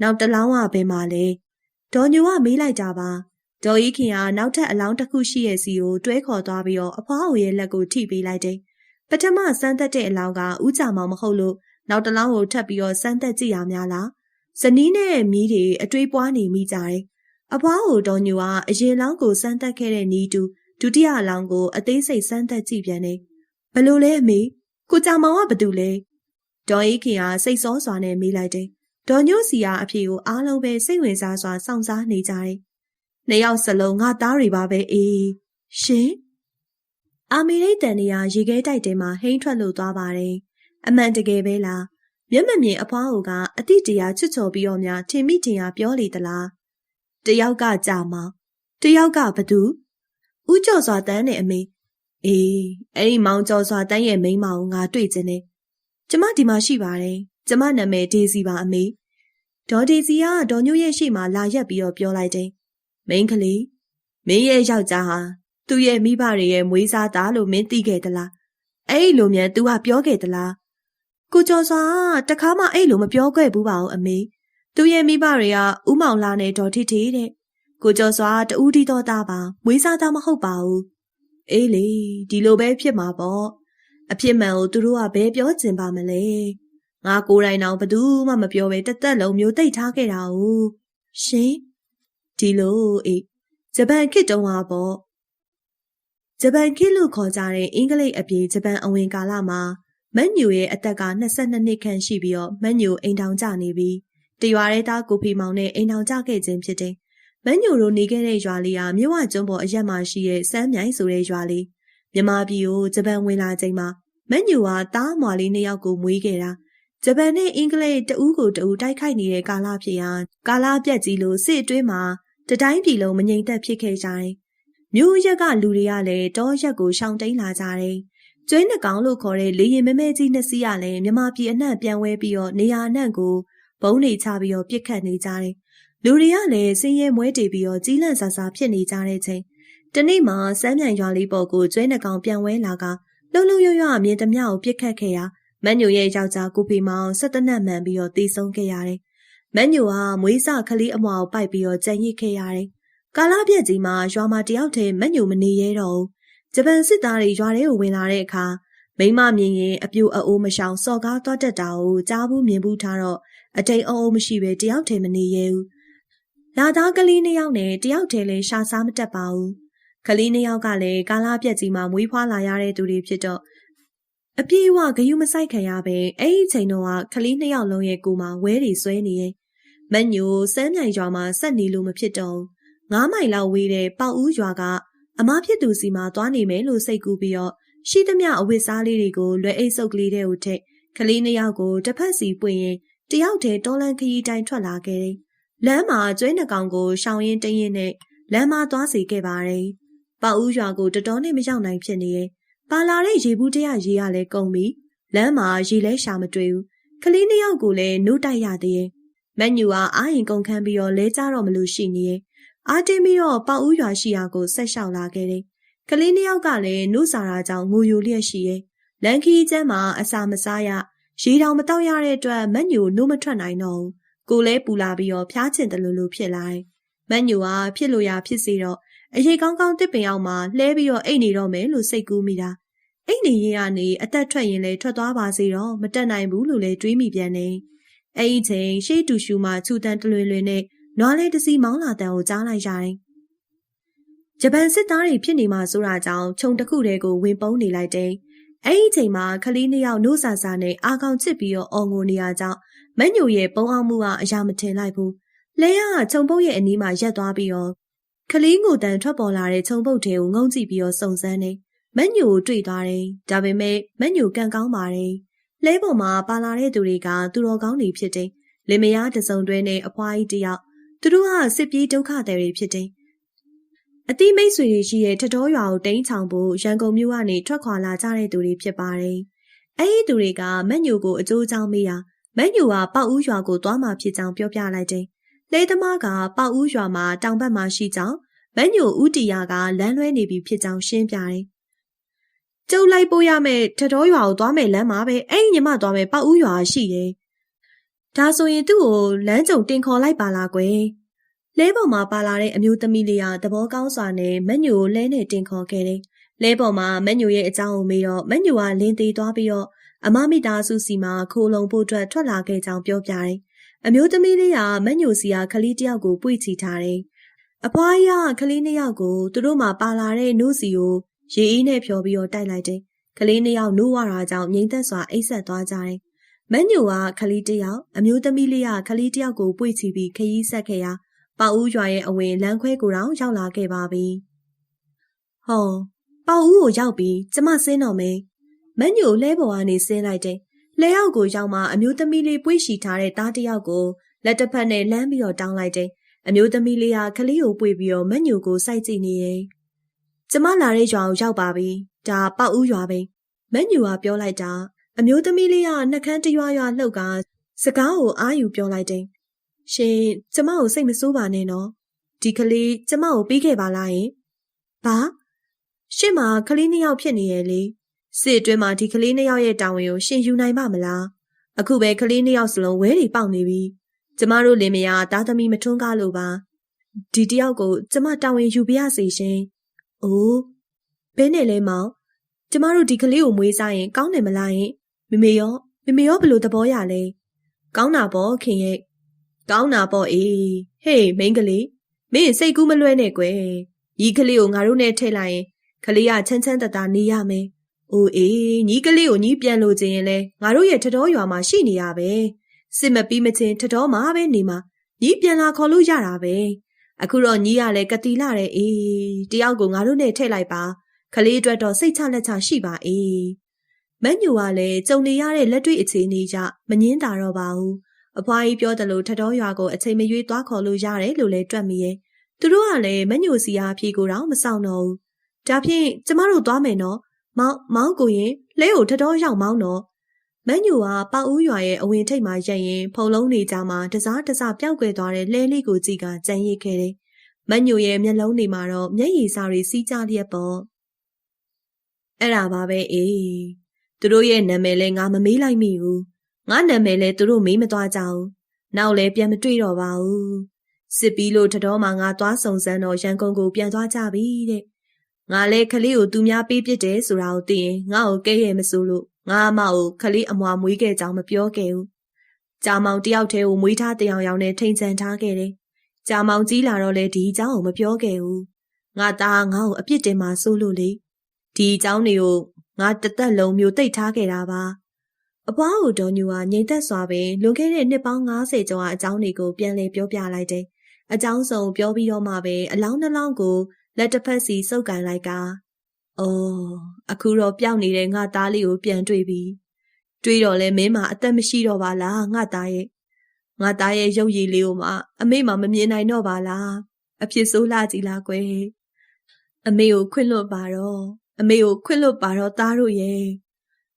နောက်တလောင်းကဘယ်မှာလဲဒေါ်ညိုကမေးလိုက်တာပါဒေါ်ကြီးခင်ကနောက်ထပ်အလောင်းတစ်ခုရှိရဲ့စီကိုတွဲခေါ်သွားပြီးတော့အဖွားဟိုရဲ့လက်ကိုထိပေးလိုက်တယ်ပထမစမ်းသက်တဲ့အလောင်းကဥကြမောင်မဟုတ်လို့နောက်တစ်လောင်းကိုထပ်ပြီးတော့စမ်းသက်ကြည့်ရများလားဇနီးနဲ့မီးတွေအတွေးပွားနေမိကြတယ်အဖွားကိုတော်ညူကအရင်လောင်းကိုစမ်းသက်ခဲ့တဲ့နီးတူ ဒုတိယလောင်းကိုအသေးစိတ်စမ်းသက်ကြည့်ပြန်တယ်ဘလို့လဲအမေကိုကြမောင်ကဘာတူလဲဒေါ်အေးခင်ကစိတ်စောစွာနဲ့မေးလိုက်တယ်ဒေါ်ညို့စီကအဖေကိုအားလုံးပဲစိတ်ဝင်စားစွာစောင့်စားနေကြတယ်နှစ်ယောက်စလုံးငါသားတွေပါပဲအေးရှင်အာမီရိတ်တန်နေရရေခဲတိုက်တဲမှာဟိန်းထွက်လို့သွားပါတယ်အမှန်တကယ်ပဲလားမျက်မမြင်အဖွားဟိုကအတိတရားချွတ်ချော်ပြီးတော့များထင်မိထင်ရပြောလေသလားတယောက်ကကြာမောင်တယောက်ကဘသူ ဥကျော်စွာတန်းနဲ့အမေအေးအဲ့ဒီမောင်ကျော်စွာတန်းရဲ့မိန်းမကိုငါတွေ့ခြင်းနဲ့ကျမဒီမှာရှိပါတယ်ကျမနာမည်ဒေစီပါအမေဒေါ်ဒေစီကဒေါ်ညို့ရဲ့ရှေ့မှာလာရက်ပြီးတော့ပြောလိုက်တယ်မိန်းကလေးမင်းရဲ့ယောက်ျားဟာသူ့ရဲ့မိဘတွေရဲ့မွေးစားသားလို့မင်းသိခဲ့သလားအဲ့ဒီလိုမြန် तू ကပြောခဲ့သလားကိုကျော်စွာတခါမှအဲ့လိုမပြောခဲ့ဘူးပါဘူးအမေသူရဲ့မိဘတွေကဥမောင်လာနဲ့ဒေါ်ထိထိတဲ့ ကိုကျော်စွာတူးတီတော်သားပါမွေးစားသားမဟုတ်ပါဘူးအေးလေဒီလိုပဲဖြစ်မှာပေါ့အဖြစ်မှန်ကိုသူတို့ကဘယ်ပြောကျင်ပါမလဲငါကိုယ်တိုင်တော့ဘသူမှမပြောပဲတသက်လုံးမျိုးသိပ်ထားခဲ့တာ哦ရှင်ဒီလိုအေးဂျပန်ခေတ်တုန်းကပေါ့ဂျပန်ခေတ်လို့ခေါ်ကြတဲ့အင်္ဂလိပ်အပြင်ဂျပန်အဝင်ကာလမှာမက်ညူရဲ့အသက်က22နှစ်ခန့်ရှိပြီးတော့မက်ညူအိမ်ထောင်ကျနေပြီးတရွာရဲသားကိုဖီမောင်နဲ့အိမ်ထောင်ကျခဲ့ခြင်းဖြစ်တယ်။ မက်ညူတို့နေခဲ့တဲ့ရွာလေးဟာမြဝကျွန်းပေါ်အရက်မှာရှိတဲ့စမ်းမြိုင်ဆိုတဲ့ရွာလေးမြမပြည်ကိုဂျပန်ဝင်လာချိန်မှာမက်ညူဟာတားမွာလေးနှစ်ယောက်ကိုမွေးခဲ့တာဂျပန်နဲ့အင်္ဂလိပ်တဦးကိုတဦးတိုက်ခိုက်နေတဲ့ကာလဖြစ်ရာကာလပြက်ကြီးလို့စစ်အတွင်းမှာတတိုင်းပြည်လုံးမငြိမ်သက်ဖြစ်ခဲ့ကြတယ်။မြို့ရက်ကလူတွေကလည်းတောရက်ကိုရှောင်တိန်လာကြတယ်။ကျွဲနှကောင်လို့ခေါ်တဲ့လေရင်မဲမဲကြီးနှစ်စီးရလည်းမြမပြည်အနှံ့ပြန်ဝဲပြီးတော့နေရာအနှံ့ကိုဘုံနေချပြီးတော့ပြစ်ခတ်နေကြတယ်။ လူတွေကလည်းစင်းရဲမွဲတေပြီးတော့ကြီးလန့်ဆာဆာဖြစ်နေကြတဲ့ချိန်တနေ့မှစမ်းမြန်ရွာလေးပေါ်ကိုကျွဲနှကောင်ပြန်ဝဲလာကလှုပ်လှုပ်ရွရွမြင်သမျှကိုပြစ်ခတ်ခဲ့ရာမန်ညိုရဲ့ယောက်ျားကိုဖေမောင်ဆက်တနတ်မှန်ပြီးတော့တေဆုံးခဲ့ရတယ်။မန်ညိုဟာမွေးစခလေးအမွာကိုပိုက်ပြီးတော့ကြံရစ်ခဲ့ရတယ်။ကာလာပြက်ကြီးမှာရွာမှာတယောက်တည်းမန်ညိုမနေရတော့ဘူးဂျပန်စစ်သားတွေရွာထဲကိုဝင်လာတဲ့အခါမိမမြင်ရင်အပြူအအိုးမရှောင်စော်ကားသွားတတ်တာကိုကြားဘူးမြင်ဘူးထားတော့အတိတ်အအိုးမရှိပဲတယောက်တည်းမနေရဘူး။ လာသားကလေးနှစ်ယောက်နဲ့တယောက်တည်းလည်းရှာစားမတတ်ပါဘူး။ကလေးနှစ်ယောက်ကလည်းကာလာပြက်ကြီးမှာမွေးဖွားလာရတဲ့သူတွေဖြစ်တော့အပြေးဝဂယုမဆိုင်ခံရပဲအဲ့ဒီချိန်တော့ကလေးနှစ်ယောက်လုံးရဲ့ကိုမှာဝဲတွေဆွဲနေရဲ့မညိုစမ်းမြိုင်ရွာမှာဆက်နေလို့မဖြစ်တော့ငားမိုင်လောက်ဝေးတဲ့ပေါဦးရွာကအမားဖြစ်သူစီမှာသွားနေမယ်လို့စိတ်ကူးပြီးတော့ရှိသမျှအဝတ်စားလေးတွေကိုလွယ်အိတ်စုပ်ကလေးတွေကိုထည့်ကလေးနှစ်ယောက်ကိုတစ်ဖက်စီပွင့်ရင်တယောက်တည်းတော်လန်ခရီးတိုင်းထွက်လာခဲ့တယ်။ လမ်းမှာကျွဲနှကောင်ကိုရှောင်ရင်တရင်နဲ့လမ်းမသွားစီခဲ့ပါတယ်။ပေါ့ဦးရွာကိုတတော်နဲ့မရောက်နိုင်ဖြစ်နေရဲ့။ပါလာတဲ့ရေဘူးတရရေရလဲကုန်ပြီ။လမ်းမှာရေလဲရှာမတွေ့ဘူး။ကလေးနှစ်ယောက်ကိုလည်းနှုတ်တိုက်ရသေးရဲ့။မက်ညူကအာရင်ကုန်ခန်းပြီးတော့လဲကြတော့မလို့ရှိနေရဲ့။အာတင်းပြီးတော့ပေါ့ဦးရွာရှိရာကိုဆက်လျှောက်လာခဲ့တယ်။ကလေးနှစ်ယောက်ကလည်းနှုတ်စာရာကြောင့်ငိုယိုလျက်ရှိရဲ့။လန်ခီကျမ်းမှာအစာမစားရရေတောင်မတောက်ရတဲ့အတွက်မက်ညူနှုတ်မထွက်နိုင်တော့ဘူး။ ကိုလဲပူလာပြီးတော့ဖျားချင်တယ်လို့လို့ဖြစ်လာတယ်။မက်ညူကဖြစ်လို့ရဖြစ်စေတော့အရေးကောင်းကောင်းတစ်ပင်အောင်မှာလှဲပြီးတော့အိတ်နေတော့မယ်လို့စိတ်ကူးမိတာ။အိတ်နေရင်ကနေအသက်ထွက်ရင်လည်းထွက်သွားပါစေတော့မတက်နိုင်ဘူးလို့လည်းတွေးမိပြန်တယ်။အဲ့ဒီချိန်ရှေးတူရှူမှခြူတန်တလွင်လွင်နဲ့နွားလေးတစီမောင်းလာတန်ကိုကြားလိုက်ရတယ်။ဂျပန်စစ်သားတွေဖြစ်နေမှဆိုတာကြောင့်ခြုံတစ်ခုတည်းကိုဝင်ပုန်းနေလိုက်တယ်။အဲ့ဒီချိန်မှာခလေးနှစ်ယောက်နှုတ်ဆာဆာနဲ့အာကောင်ချစ်ပြီးတော့အော်ငိုနေရကြောင်း မညိုရဲ့ပုံအောင်မှုကအရာမထင်လိုက်ဘူး။လဲရကခြုံပုတ်ရဲ့အနီးမှာရက်သွားပြီးတော့ခလေးငိုတန်ထွက်ပေါ်လာတဲ့ခြုံပုတ်ထဲကိုငုံကြည့်ပြီးတော့စုံစမ်းနေမညိုကိုတွေ့သွားတယ်။ဒါပေမဲ့မညိုကန်ကောင်းပါတယ်။လဲပေါ်မှာပါလာတဲ့သူတွေကသူတော်ကောင်းတွေဖြစ်တယ်။လင်မယားတစုံတွဲနဲ့အဖွားကြီးတယောက်သူတို့ကစစ်ပြေးဒုက္ခသည်တွေဖြစ်တယ်။အတိမိတ်ဆွေတွေရှိတဲ့ထတော်ရွာကိုတိန်းချောင်ဖို့ရန်ကုန်မြို့ကနေထွက်ခွာလာကြတဲ့သူတွေဖြစ်ပါတယ်။အဲဒီသူတွေကမက်ညိုကိုအကျိုးကြောင်းမေးတာ မက်ညိုကပေါက်ဦးရွာကိုသွားမှဖြစ်ကြောင်းပြောပြလိုက်တယ်။လေသမားကပေါက်ဦးရွာမှာတောင်ဘက်မှာရှိကြောင်းမက်ညိုဦးတီယာကလမ်းလွဲနေပြီဖြစ်ကြောင်းရှင်းပြတယ်။ကျုပ်လိုက်ပို့ရမယ်ထတော်ရွာကိုသွားမယ်လမ်းမှာပဲအဲ့ညီမသွားမယ်ပေါက်ဦးရွာရှိတယ်။ဒါဆိုရင်သူ့ကိုလမ်းကြုံတင်ခေါ်လိုက်ပါလားကွယ်။လဲပေါ်မှာပါလာတဲ့အမျိုးသမီးလေးကသဘောကောင်းစွာနဲ့မက်ညိုကိုလဲနဲ့တင်ခေါ်ခဲ့တယ်။လဲပေါ်မှာမက်ညိုရဲ့အကြောင်းကိုမေးတော့မက်ညိုကလင်းသေးသွားပြီးတော့ အမမိသားစုစီမှာခိုးလုံဖို့အတွက်ထွက်လာခဲ့ကြောင်းပြောပြတယ်။အမျိုးသမီးလေးကမက်ညိုစီကခလေးတယောက်ကိုပွေ့ချီထားတယ်။အဖွားကြီးကခလေးနှစ်ယောက်ကိုသူတို့မှပါလာတဲ့နှုတ်စီကိုရေအေးနဲ့ဖြော်ပြီးတော့တိုက်လိုက်တယ်။ကလေးနှစ်ယောက်နှိုးဝါတာကြောင့်ငြိမ်သက်စွာအိပ်ဆက်သွားကြတယ်။မက်ညိုကခလေးတယောက်အမျိုးသမီးလေးကခလေးတယောက်ကိုပွေ့ချီပြီးခရီးဆက်ခဲ့ရာပေါဦးရွာရဲ့အဝင်လမ်းခွဲကိုတောင်ရောက်လာခဲ့ပါပြီ။ဟောပေါဦးကိုရောက်ပြီးကျမဆင်းတော့မယ်။ မက်ညိုလဲပေါ်ကနေဆင်းလိုက်တယ်။လဲရောက်ကိုရောက်မှအမျိုးသမီးလေးပွေ့ရှိထားတဲ့သားတယောက်ကိုလက်တစ်ဖက်နဲ့လှမ်းပြီးတော့တောင်းလိုက်တယ်။အမျိုးသမီးလေးကခလေးကိုပွေ့ပြီးတော့မက်ညိုကိုစိုက်ကြည့်နေရဲ့။ကျမလာတဲ့ရွာကိုရောက်ပါပြီ။ဒါပေါဦးရွာပဲ။မက်ညိုကပြောလိုက်တာအမျိုးသမီးလေးကနှကန်းတရွာရွာလှုပ်ကစကားကိုအာယူပြောလိုက်တယ်။ရှင်ကျမကိုစိတ်မဆိုးပါနဲ့နော်။ဒီကလေးကျမကိုပြီးခဲ့ပါလားယင်။ဘာရှင့်မှာကလေးနှစ်ယောက်ဖြစ်နေရဲ့လေ။ စစ်အတွင်းမှာဒီကလေးနှစ်ယောက်ရဲ့တာဝန်ကိုရှင်ယူနိုင်ပါမလား။အခုပဲကလေးနှစ်ယောက်စလုံးဝဲတွေပေါက်နေပြီ။ကျမတို့လင်မယားသားသမီးမထွန်းကားလို့ပါ။ဒီတယောက်ကိုကျမတာဝန်ယူပြရစီရှင်။အိုးဘဲနဲ့လဲမောင်ကျမတို့ဒီကလေးကိုမွေးစားရင်ကောင်းတယ်မလားယင်မမေရောမမေရောဘလို့သဘောရလဲကောင်းတာပေါ့ခင်ရဲ့ကောင်းတာပေါ့အေးဟေးမိန်းကလေးမင်းစိတ်ကူးမလွဲနဲ့ကွယ်ညီကလေးကိုငါတို့နဲ့ထည့်လိုက်ရင်ကလေးကချမ်းချမ်းတတနေရမယ် အိုးအေးညီကလေးကိုညီပြန်လို့ခြင်းရင်လဲငါတို့ရဲ့ထတော်ရွာမှာရှိနေရပဲစစ်မပြီးမချင်းထတော်မှာပဲနေမှာညီပြန်လာခေါ်လို့ရတာပဲအခုတော့ညီကလည်းကတိလာတဲ့အေးတယောက်ကိုငါတို့နဲ့ထည့်လိုက်ပါကလေးအတွက်တော့စိတ်ချလက်ချရှိပါအေးမက်ညူကလည်းကြုံနေရတဲ့လက်တွေ့အခြေအနေကြမငင်းတာတော့ပါဘူးအဖွားကြီးပြောတယ်လို့ထတော်ရွာကိုအချိန်မရွေးသွားခေါ်လို့ရတယ်လို့လည်းတွက်မိရဲ့သူတို့ကလည်းမက်ညူစီအားဖြေကိုတော့မဆောင်တော့ဘူးဒါဖြင့်ကျမတို့သွားမယ်နော် မောင်မောင်ကိုရင်လဲကိုထတော်ရောက်မောင်းတော့မက်ညူကပေါဦးရွာရဲ့အဝင်ထိပ်မှာရက်ရင်ဖုံလုံးနေကြမှာတစားတစားပျောက်ကွယ်သွားတဲ့လဲလေးကိုကြည့်ကကြံရစ်ခဲ့တယ်မက်ညူရဲ့မျက်လုံးတွေမှာတော့မျက်ရည်စာတွေစီးကြလျက်ပေါ့အဲ့ဒါပါပဲအေးသူတို့ရဲ့နာမည်လဲငါမမေးလိုက်မိဘူးငါနာမည်လဲသူတို့မေးမသွားကြဘူးနောက်လဲပြန်မတွေ့တော့ပါဘူးစစ်ပြီးလို့တတော်မှငါသွားစုံစမ်းတော့ရန်ကုန်ကိုပြန်သွားကြပြီတဲ့ ငါလဲခလေးကိုသူများပေးပစ်တယ်ဆိုတာကိုသိရင်ငါ့ကိုကဲရဲမစိုးလို့ငါအမကိုခလေးအမွာမွေးခဲ့ကြောင်းမပြောခဲ့ဘူးကြာမောင်တယောက်တည်းကိုမွေးထားတယောင်ယောင်နဲ့ထိန်ချန်ထားခဲ့တယ်ကြာမောင်ကြီးလာတော့လဲဒီအကြောင်းကိုမပြောခဲ့ဘူးငါသားငါ့ကိုအပြစ်တင်မှစိုးလို့လေဒီအကြောင်းတွေကိုငါတသက်လုံးမျိုးတိတ်ထားခဲ့တာပါအပွားကိုဒေါ်ညူဟာငြိမ်သက်စွာပဲလွန်ခဲ့တဲ့နှစ်ပေါင်း90ကျော်အကြောင်းတွေကိုပြန်လည်ပြောပြလိုက်တယ်။အကြောင်းစုံပြောပြီးတော့မှပဲအလောင်းနှလောင်းကို လက်တစ်ဖက်စီစုပ်ကန်လိုက်ကအော်အခုတော့ပျောက်နေတဲ့ငါသားလေးကိုပြန်တွေ့ပြီတွေးတော့လဲမင်းမှာအသက်မရှိတော့ပါလားငါသားရဲ့ငါသားရဲ့ရုပ်ရည်လေးကိုမှအမေမှမမြင်နိုင်တော့ပါလားအဖြစ်ဆိုးလာကြည်လားကွယ်အမေကိုခွင့်လွတ်ပါတော့အမေကိုခွင့်လွတ်ပါတော့သားတို့ရဲ့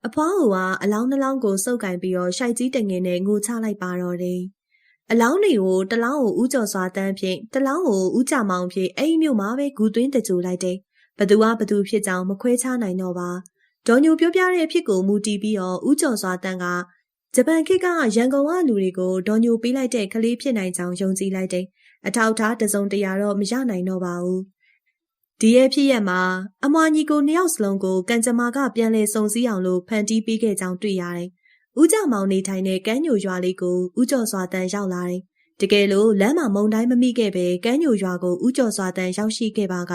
အဖွားဟိုကအလောင်းနှလောင်းကိုစုပ်ကင်ပြီးတော့ရှိုက်ကြီးတငယ်နဲ့ငိုချလိုက်ပါတော့တယ် အလောင်းတွေကိုတလောင်းကိုဥကြော်စွာတန်းဖြင့်တလောင်းကိုဥကြမောင်ဖြင့်အဲ့ဒီမြို့မှာပဲဂူသွင်းတကြိုလိုက်တယ်ဘသူကဘသူဖြစ်ကြောင်းမခွဲခြားနိုင်တော့ပါဒေါ်ညိုပြောပြတဲ့အဖြစ်ကိုမူတည်ပြီးတော့ဥကျော်စွာတန်းကဂျပန်ခေတ်ကရန်ကုန်ကလူတွေကိုဒေါ်ညိုပေးလိုက်တဲ့ကလေးဖြစ်နိုင်ကြောင်းယုံကြည်လိုက်တယ်။အထောက်ထားတစုံတရာတော့မရနိုင်တော့ပါဘူး။ဒီရဲ့ဖြစ်ရက်မှာအမွာညီကိုနှစ်ယောက်စလုံးကိုကန်ကြမာကပြန်လဲစုံစည်းအောင်လို့ဖန်တီးပေးခဲ့ကြောင်းတွေ့ရတယ်။ ဦးကြမောင်နေထိုင်တဲ့ကမ်းညိုရွာလေးကိုဦးကျော်စွာတန်းရောက်လာတယ်။တကယ်လို့လမ်းမှာမုံတိုင်းမမိခဲ့ပဲကမ်းညိုရွာကိုဦးကျော်စွာတန်းရောက်ရှိခဲ့ပါက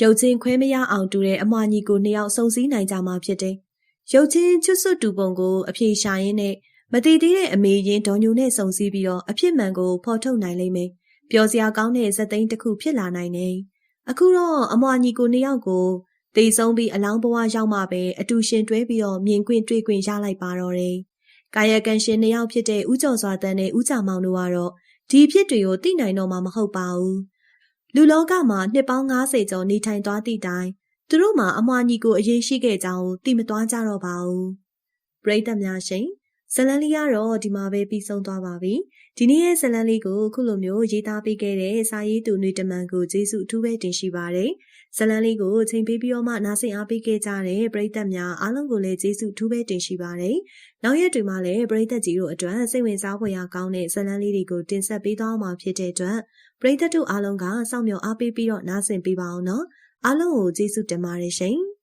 ရုပ်ချင်းခွဲမရအောင်တူတဲ့အမွာညီကိုနှစ်ယောက်စုံစည်းနိုင်ကြမှာဖြစ်တယ်။ရုပ်ချင်းချွတ်ဆွတ်တူပုံကိုအပြေရှာရင်းနဲ့မတည်သေးတဲ့အမေရင်ဒေါ်ညိုနဲ့စုံစည်းပြီးတော့အဖြစ်မှန်ကိုဖော်ထုတ်နိုင်လိမ့်မယ်။ပျော်စရာကောင်းတဲ့ဇက်သိန်းတစ်ခုဖြစ်လာနိုင်တယ်။အခုတော့အမွာညီကိုနှစ်ယောက်ကို တေဆုံးပြီးအလောင်းဘဝရောက်မှပဲအတူရှင်တွဲပြီးတော့မြင်ကွင်းတွေ့ကွင်းရလိုက်ပါတော့တယ်။ကာယကံရှင်နှစ်ယောက်ဖြစ်တဲ့ဦးကျော်စွာတန်းနဲ့ဦးကြမောင်တို့ကတော့ဒီဖြစ်တွေကိုသိနိုင်တော့မှမဟုတ်ပါဘူး။လူလောကမှာနှစ်ပေါင်း90ကျော်နေထိုင်သွားသည့်တိုင်သူတို့မှာအမွာညီကိုအရင်ရှိခဲ့ကြောင်းသိမသွားကြတော့ပါဘူး။ပရိသတ်များရှင်ဇလန်လေးကတော့ဒီမှာပဲပြီးဆုံးသွားပါပြီ။ဒီနေ့ရဲ့ဇလန်လေးကိုခုလိုမျိုးရေးသားပေးခဲ့တဲ့စာရေးသူနေတမန်ကိုကျေးဇူးအထူးပဲတင်ရှိပါတယ်။ ဇလန်လေးကိုချိန်ပေးပြီးတော့မှနားဆင်အားပေးခဲ့ကြတဲ့ပရိသတ်များအားလုံးကိုလည်းကျေးဇူးအထူးပဲတင်ရှိပါတယ်။နောက်ရက်တွေမှာလည်းပရိသတ်ကြီးတို့အတွက်စိတ်ဝင်စားဖွယ်ရာကောင်းတဲ့ဇလန်လေးတွေကိုတင်ဆက်ပေးသွားမှာဖြစ်တဲ့အတွက်ပရိသတ်တို့အားလုံးကစောင့်မျှော်အားပေးပြီးတော့နားဆင်ပေးပါအောင်နော်အားလုံးကိုကျေးဇူးတင်ပါတယ်ရှင်။